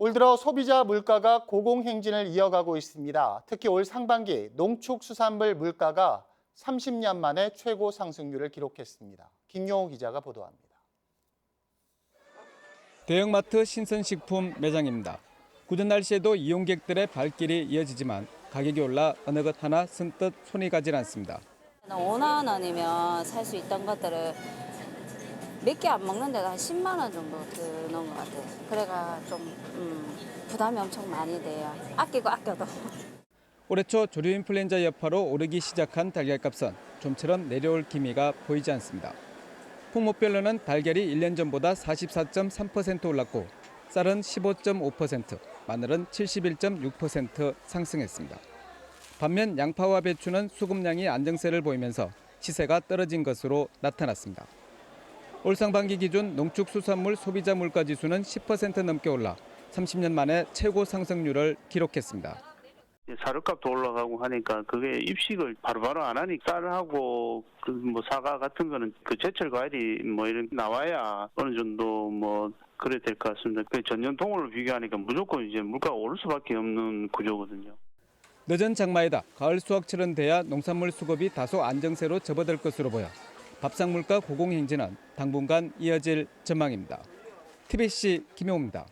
올 들어 소비자 물가가 고공행진을 이어가고 있습니다. 특히 올 상반기 농축수산물 물가가 30년 만에 최고 상승률을 기록했습니다. 김용호 기자가 보도합니다. 대형마트 신선식품 매장입니다. 굳은 날씨에도 이용객들의 발길이 이어지지만 가격이 올라 어느 것 하나 선뜻 손이 가질 않습니다. 5만 원이면 살 수 있던 것들을 몇 개 안 먹는데도 한 10만 원 정도 드는 것 같아요. 그래가 좀 음, 부담이 엄청 많이 돼요. 아끼고 아껴도. 올해 초 조류 인플루엔자 여파로 오르기 시작한 달걀값은 좀처럼 내려올 기미가 보이지 않습니다. 품목별로는 달걀이 1년 전보다 44.3% 올랐고 쌀은 15.5%, 마늘은 71.6% 상승했습니다. 반면 양파와 배추는 수급량이 안정세를 보이면서 시세가 떨어진 것으로 나타났습니다. 올 상반기 기준 농축수산물 소비자 물가 지수는 10% 넘게 올라 30년 만에 최고 상승률을 기록했습니다. 사료값도 올라가고 하니까 그게 입식을 바로바로 안 하니 쌀하고 그 뭐 사과 같은 거는 그 제철 과일이 뭐 이런 나와야 어느 정도 뭐 그래 될 것 같습니다. 그 전년 동월로 비교하니까 무조건 이제 물가가 오를 수밖에 없는 구조거든요. 늦은 장마에다 가을 수확철은 돼야 농산물 수급이 다소 안정세로 접어들 것으로 보여 밥상 물가 고공행진은 당분간 이어질 전망입니다. TBC 김용호입니다.